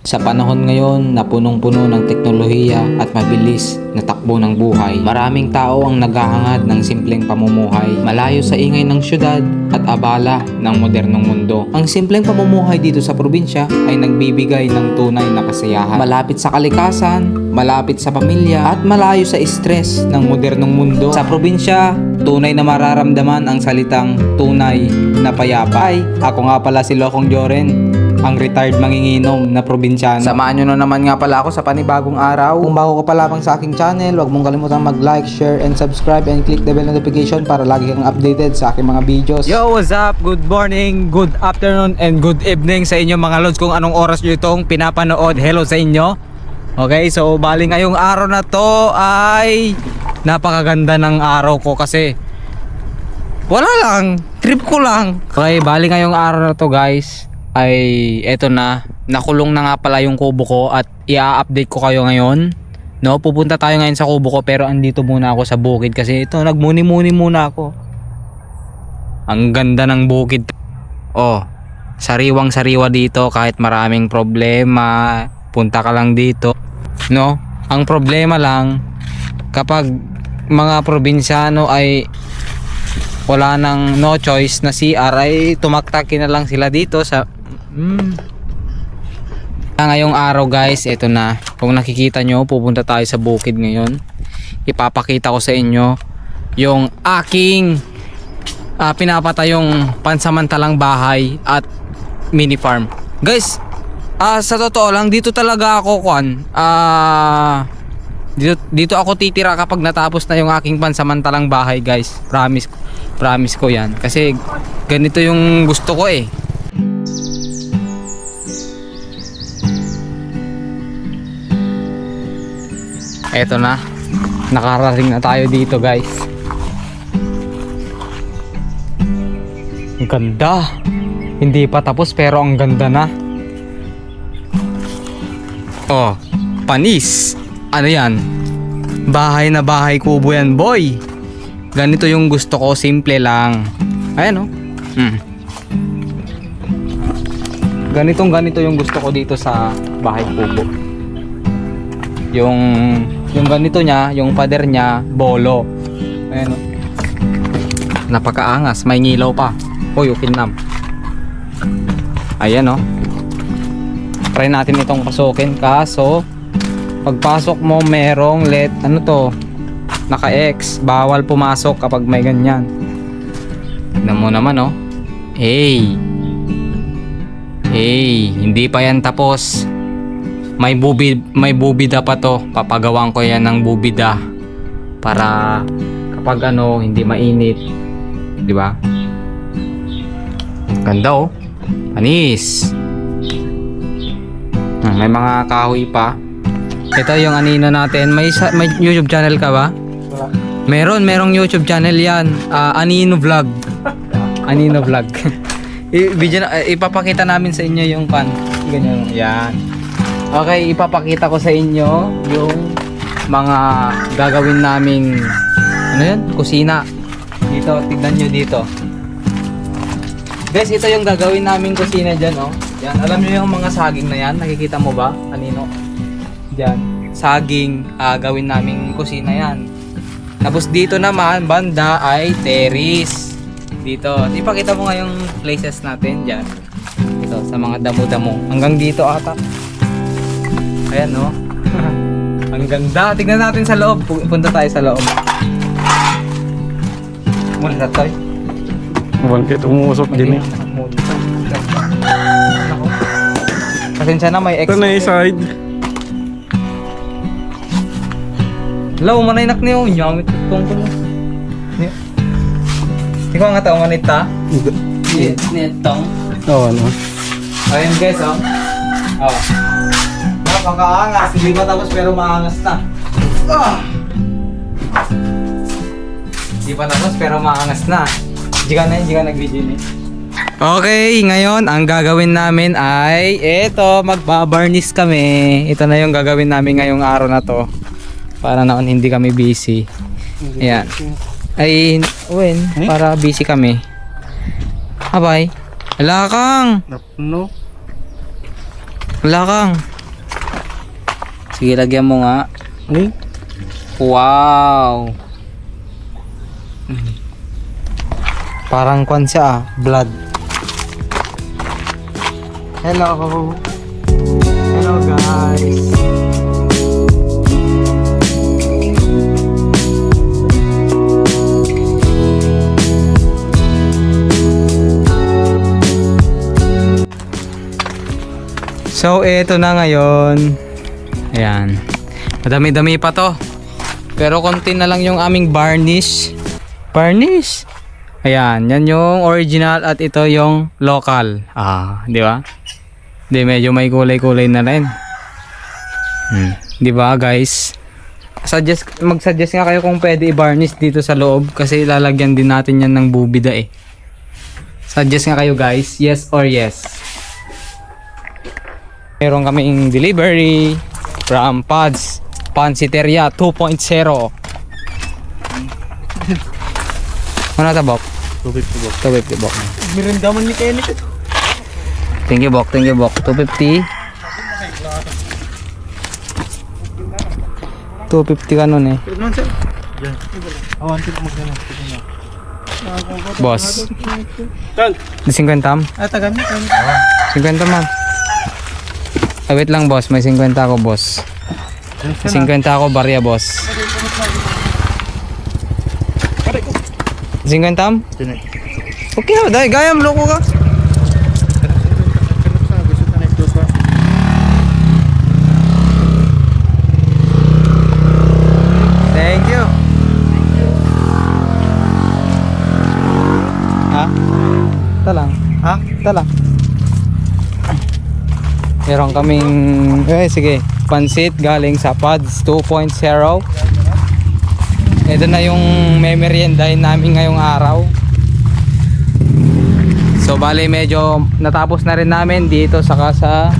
Sa panahon ngayon na punong-puno ng teknolohiya at mabilis na takbo ng buhay, maraming tao ang naghahangad ng simpleng pamumuhay, malayo sa ingay ng syudad at abala ng modernong mundo. Ang simpleng pamumuhay dito sa probinsya ay nagbibigay ng tunay na kasiyahan. Malapit sa kalikasan, malapit sa pamilya, at malayo sa stress ng modernong mundo. Sa probinsya, tunay na mararamdaman ang salitang tunay na payapa. Ay, ako nga pala si Lokong Joren, ang retired manginginom na probinsyano. Samahan nyo na naman nga pala ako sa panibagong araw. Kung bago ka pa lamang sa aking channel, huwag mong kalimutan mag-like, share, and subscribe and click the bell notification para lagi kang updated sa aking mga videos. Yo, what's up? Good morning, good afternoon, and good evening sa inyo mga lods kung anong oras nyo itong pinapanood. Hello sa inyo. Okay, so bali ngayong araw na to ay napakaganda ng araw ko kasi wala lang, trip ko lang. Okay, bali ngayong araw na to guys ay eto na, nakulong na nga pala yung kubo ko at i-update ko kayo ngayon. No, pupunta tayo ngayon sa kubo ko pero andito muna ako sa bukid kasi ito nagmuni-muni muna ako. Ang ganda ng bukid. Oh, sariwang sariwa dito kahit maraming problema. Punta ka lang dito. No? Ang problema lang kapag mga probinsyano ay wala nang no choice na CR ay tumaktaki na lang sila dito sa mm. ngayong araw guys ito na kung nakikita nyo pupunta tayo sa bukid ngayon ipapakita ko sa inyo yung aking ah, pinapatayong pansamantalang bahay at mini farm. Guys, ah sa totoo lang dito talaga ako kwan. Ah dito, dito ako titira kapag natapos na yung aking pansamantalang bahay, guys. Promise promise ko 'yan kasi ganito yung gusto ko eh. Eto na. Nakarating na tayo dito, guys. Ang ganda. Hindi pa tapos pero ang ganda na. Oh, panis. Ano yan? Bahay na bahay kubo yan, boy. Ganito yung gusto ko, simple lang. Ayan oh. Hmm. Ganitong ganito yung gusto ko dito sa bahay kubo. Yung yung ganito niya, yung pader niya, bolo. Ayan oh. Napakaangas, may ngilaw pa. Hoy, ukinam. Ayan oh. Try natin itong pasukin kaso pagpasok mo merong let ano to naka X bawal pumasok kapag may ganyan tignan mo naman oh hey hey hindi pa yan tapos may bubid may bubida pa to. Papagawan ko yan ng bubida para kapag ano hindi mainit. Di ba? Ganda oh. Anis Ah, may mga kahoy pa. Ito yung anino natin. May, may youtube channel ka ba? meron merong youtube channel yan. Ah, anino vlog. Anino vlog. I- video na- ipapakita namin sa inyo yung pan. Ganyan. Yan okay ipapakita ko sa inyo yung mga gagawin naming ano yun? kusina dito tignan nyo dito Guys, ito yung gagawin naming kusina dyan, oh. Yan, alam niyo yung mga saging na yan? Nakikita mo ba? Kanino? Diyan. Saging, ah, gawin naming kusina yan. Tapos dito naman, banda ay terrace. Dito. Ipakita mo nga yung places natin dyan. Ito, sa mga damo-damo. Hanggang dito ata. Ayan, no? Ang ganda. Tignan natin sa loob. Pu- Punta tayo sa loob. Muna tayo. Buwan kayo tumusok din eh. Pasensya na may ex. Ito na yung side. Hello, manay nak niyo. Nyamit kong ko. Ikaw nga tao manit ta. Nitong. Oo, ano. Ayun guys, oh. Oh. Napakaangas. Hindi pa tapos pero maangas na. Ah! Hindi pa tapos pero maangas na. Hindi ka na, hindi ka nag-video ni. Okay, ngayon ang gagawin namin ay eto, magbabarnish kami. Ito na yung gagawin namin ngayong araw na to. Para naon hindi kami busy. Ayan. Ay, Wen, para busy kami. Abay. Wala kang. No. Wala kang. Sige, lagyan mo nga. Ni? Wow! Parang kwan siya ah, blood. Hello! Hello guys! So, ito na ngayon. Ayan. Madami-dami pa to. Pero konti na lang yung aming varnish. Varnish. Ayan, yan yung original at ito yung local. Ah, di ba? Di medyo may kulay-kulay na rin. Hmm. Di ba, guys? Suggest mag-suggest nga kayo kung pwede i-varnish dito sa loob kasi lalagyan din natin yan ng bubida eh. Suggest nga kayo, guys. Yes or yes. Meron kaming delivery from Pads Pansiteria 2.0. Ano ta, Bok? Tubig po ba? 250, Bok. Mirindaman ni Kenny. Thank you, Bok. Thank you, Bok. 250. 250 ka nun eh. Awan ko magkano. Boss. Tan. Di 50 am? Ah, tagan mo. 50 man. Ah, wait lang, boss. May 50 ako, boss. May 50 ako, barya, boss. 50 am? Okay na, dahil gayam, loko ka. Thank you. Ha? Ito lang. Ha? Ito lang. Meron kaming, eh sige, pansit galing sa Pods 2.0. Ito na yung memoryendahin namin ngayong araw. So bali medyo natapos na rin namin dito saka sa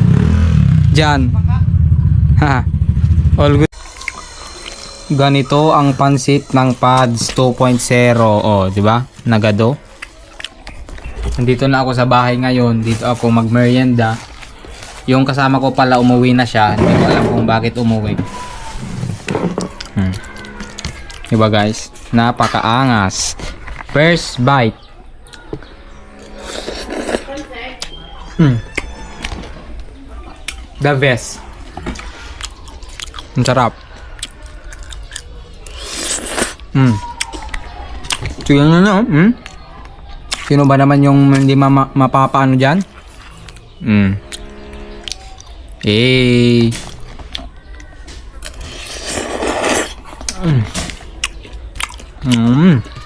dyan. Ha. All good. Ganito ang pansit ng Pads 2.0. Oh, di ba? Nagado. Nandito na ako sa bahay ngayon. Dito ako magmerienda. Yung kasama ko pala umuwi na siya. Hindi ko alam kung bakit umuwi. Hmm. Diba guys? Napakaangas. First bite. Hmm. The best. Ang sarap. Hmm. Sige na na. Hmm? Sino ba naman yung hindi mama, mapapaano dyan? Hmm. Eh. Mm. Mm.